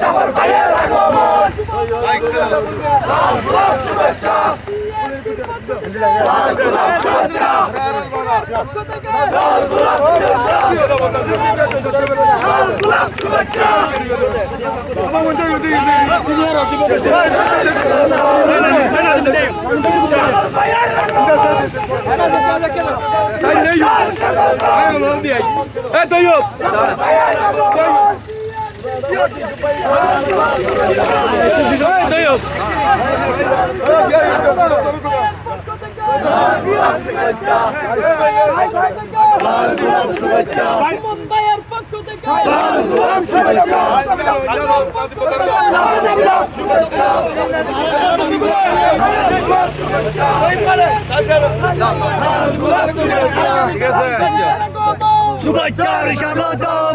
জাফর ভাইয়ের আগমন লাল গোলাপ শুভেচ্ছা লাল গোলাপ শুভেচ্ছা লাল গোলাপ শুভেচ্ছা লাল গোলাপ শুভেচ্ছা জাফর ভাইয়ের আগমন জাফর ভাইয়ের আগমন লাল গোলাপ শুভেচ্ছা মুম্বাইয়ের পক্ষ থেকে লাল গোলাপ শুভেচ্ছা লাল গোলাপ শুভেচ্ছা স্বাগতম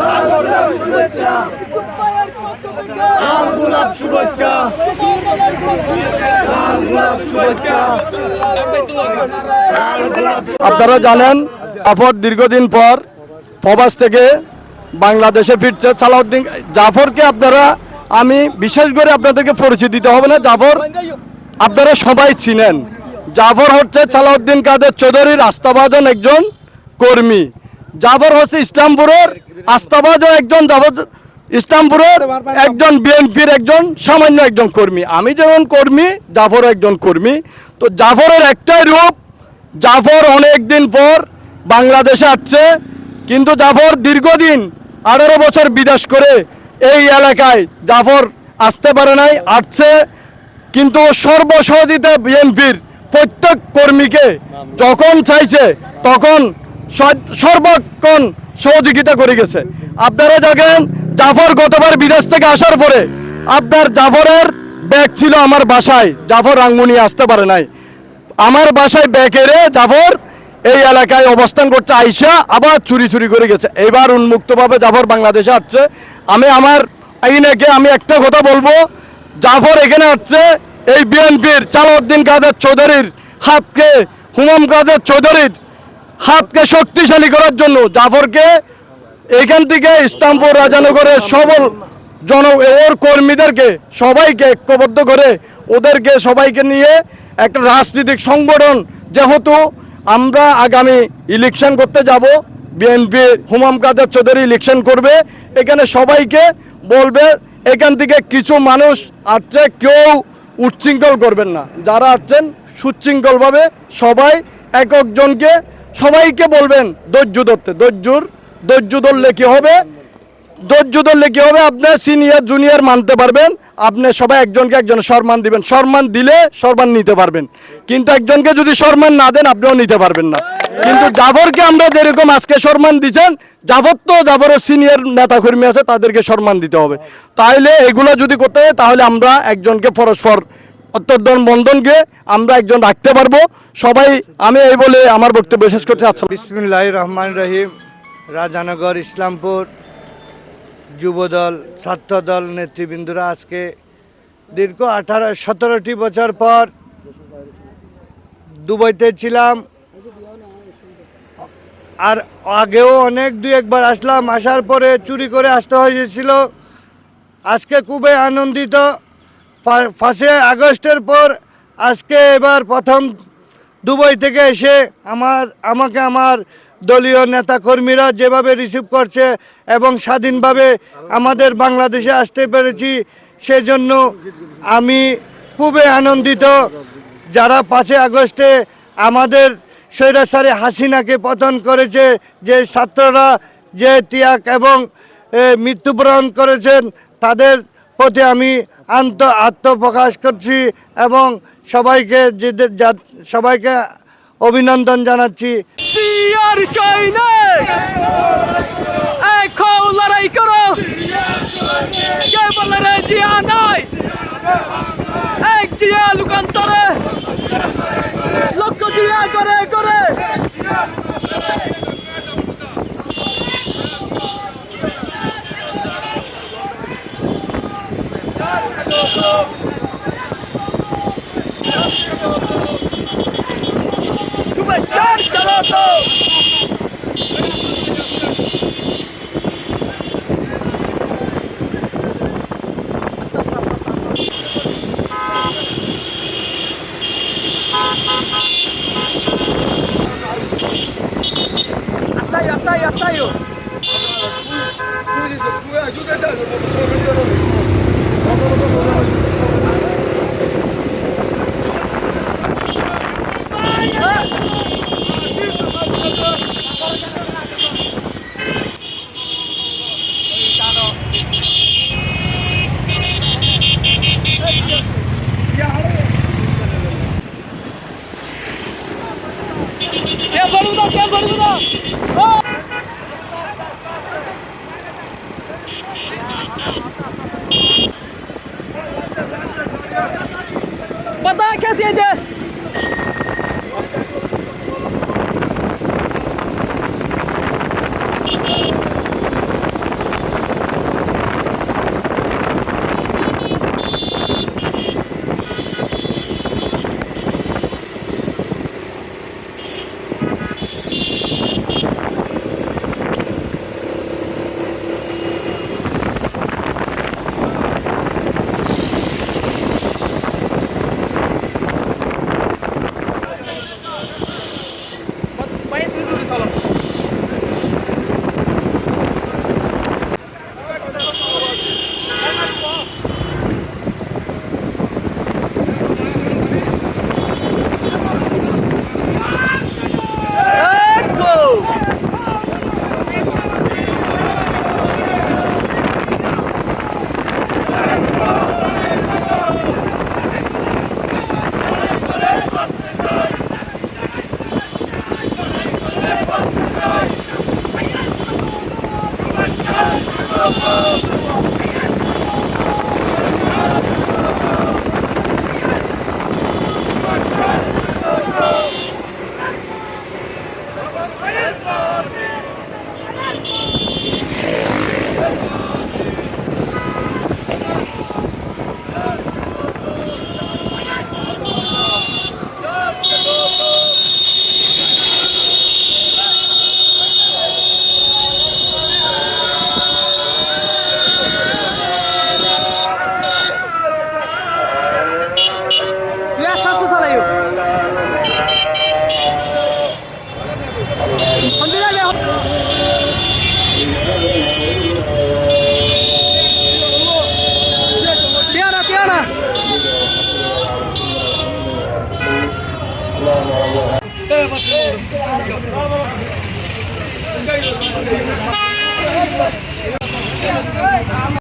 লাল গোলাপ শুভেচ্ছা আপনারা জানেন জাফর দীর্ঘদিন পর প্রবাস থেকে বাংলাদেশে ফিরছে সালাউদ্দিন জাফরকে আপনারা, আমি বিশেষ করে আপনাদেরকে পরিচয় দিতে হবে না, জাফর আপনারা সবাই চিনেন। জাফর হচ্ছে সালাউদ্দিন কাদের চৌধুরীর আস্থাভাজন একজন কর্মী। জাফর হচ্ছে ইসলামপুরের আস্থাভাজন একজন জাফর ইসলামপুরের একজন বিএনপির একজন সামান্য একজন কর্মী। আমি যেমন কর্মী, জাফর একজন কর্মী। তো জাফরের একটাই রূপ, জাফর অনেক দিন পর বাংলাদেশে আসছে। কিন্তু জাফর দীর্ঘদিন আঠারো বছর বিদেশ করে এই এলাকায় জাফর আসতে পারে নাই, আসছে। কিন্তু সর্বসহযোগিতা বিএনপির প্রত্যেক কর্মীকে যখন চাইছে, তখন সর্বক্ষণ সহযোগিতা করে গেছে। আপনারা দেখেন জাফর গতবার বিদেশ থেকে আসার পরে আপনার জাফরের ব্যাগ ছিল আমার বাসায়। জাফর রাঙ্গুনি আসতে পারে নাই। আমার বাসায় ব্যাকেরে জাফর এই এলাকায় অবস্থান করছে, আইসা আবার চুরি চুরি করে গেছে। এবার উন্মুক্তভাবে জাফর বাংলাদেশে আসছে। আমি আমার আইনাকে আমি একটা কথা বলব, জাফর এখানে আসছে, এই বিএনপির চালাউদ্দিন কাদের চৌধুরীর হাতকে হুমাম কাদের চৌধুরীর হাতকে শক্তিশালী করার জন্য জাফরকে এখান থেকে ইসলামপুর রাজানগরের সবল জন ওর কর্মীদেরকে সবাইকে ঐক্যবদ্ধ করে ওদেরকে সবাইকে নিয়ে একটা রাজনৈতিক সংগঠন যেহেতু আমরা আগামী ইলেকশন করতে যাব বিএনপি হুমাম কাদের চৌধুরী ইলেকশন করবে, এখানে সবাইকে বলবে, এখান থেকে কিছু মানুষ আসছে, কেউ উচ্ছৃঙ্খল করবেন না। যারা আসছেন সুশৃঙ্খলভাবে সবাই এক একজনকে সবাইকে বলবেন, ধৈর্য ধরতে, ধৈর্যর, ধৈর্য ধরলে কি হবে? ধৈর্য ধরলে কি হবে? আপনার সিনিয়র জুনিয়র মানতে পারবেন। আপনি সবাই একজনকে একজন সম্মান দিবেন। সম্মান দিলে সম্মান নিতে পারবেন। কিন্তু একজনকে যদি সম্মান না দেন, আপনিও নিতে পারবেন না। কিন্তু জাফরকে আমরা যেরকম আজকে সম্মান দিচ্ছেন জাফর তো জাফরের সিনিয়র নেতাকর্মী আছে, তাদেরকে সম্মান দিতে হবে। তাহলে এগুলো যদি করতে হয়, তাহলে আমরা একজনকে পরস্পর অত্যন্তন বন্ধনকে আমরা একজন রাখতে পারব। সবাই, আমি এই বলে আমার বক্তব্য শেষ করতে চাচ্ছি। বিসমুল্লাহ রহমান রহিম, রাজানগর, ইসলামপুর যুবদল, ছাত্রদল নেতৃবৃন্দরা আজকে দীর্ঘ আঠারো, সতেরোটি বছর পর দুবাইতে ছিলাম। আর আগেও অনেক দুই একবার আসলাম, আসার পরে চুরি করে আসতে হয়েছিল। আজকে খুবই আনন্দিত। ফার্স্টে আগস্টের পর আজকে এবার প্রথম দুবাই থেকে এসে আমার, আমাকে আমার দলীয় নেতাকর্মীরা যেভাবে রিসিভ করছে এবং স্বাধীনভাবে আমাদের বাংলাদেশে আসতে পেরেছি, সেজন্য আমি খুবই আনন্দিত। যারা পাঁচই আগস্টে আমাদের স্বৈরাচারী হাসিনাকে পতন করেছে, যে ছাত্ররা যে ত্যাগ এবং মৃত্যুবরণ করেছেন, তাদের প্রতি আমি আন্ত আত্মপ্রকাশ করছি এবং সবাইকে সবাইকে অভিনন্দন জানাচ্ছি। লড়াই করো! জিয়া নাই এক জিয়া লুকান্তরে! লক্ষ জিয়া করে করে asayo, asayo. ¡Qué Bada kat yedi. Ya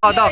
好到。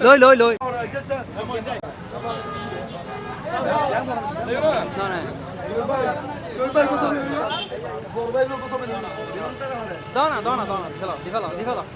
লই লই লই দাও না দাও না দাও না দিফেলাও দিফেলাও দিফেলাও